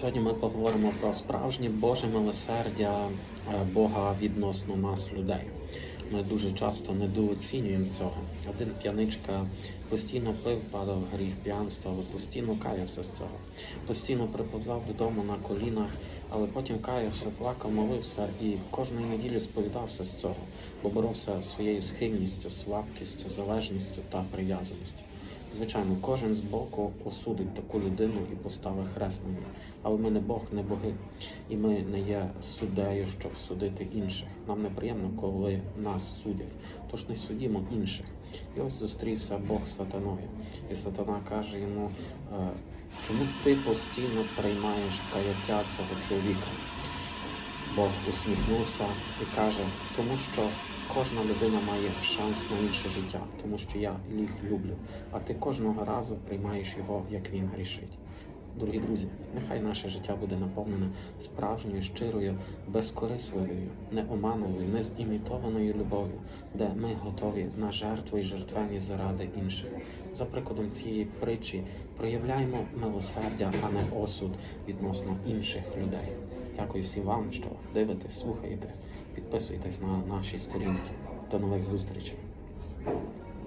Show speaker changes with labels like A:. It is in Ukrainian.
A: Сьогодні ми поговоримо про справжнє Боже милосердя е, Бога відносно нас, людей. Ми дуже часто недооцінюємо цього. Один п'яничка постійно пив, падав гріх п'янства, але постійно каявся з цього. Постійно приповзав додому на колінах, але потім каявся, плакав, молився і кожної неділі сповідався з цього, бо боровся своєю схильністю, слабкістю, залежністю та прив'язаністю. Звичайно, кожен з боку осудить таку людину і поставить хрест на ній. Але ми не Бог, не боги, і ми не є суддею, щоб судити інших. Нам неприємно, коли нас судять. Тож не судімо інших. І ось зустрівся Бог з сатаною. І сатана каже йому, «Е, чому ти постійно приймаєш каяття цього чоловіка? Бог усміхнувся і каже, тому що кожна людина має шанс на інше життя, тому що я їх люблю, а ти кожного разу приймаєш його, як він грішить. Дорогі друзі, нехай наше життя буде наповнене справжньою, щирою, безкорисливою, неомановою, незімітованою любов'ю, де ми готові на жертву і жертвені заради інших. За прикладом цієї притчі проявляємо милосердя, а не осуд відносно інших людей. Дякую всім вам, що дивитесь, слухаєте, підписуйтесь на наші сторінки. До нових зустрічей.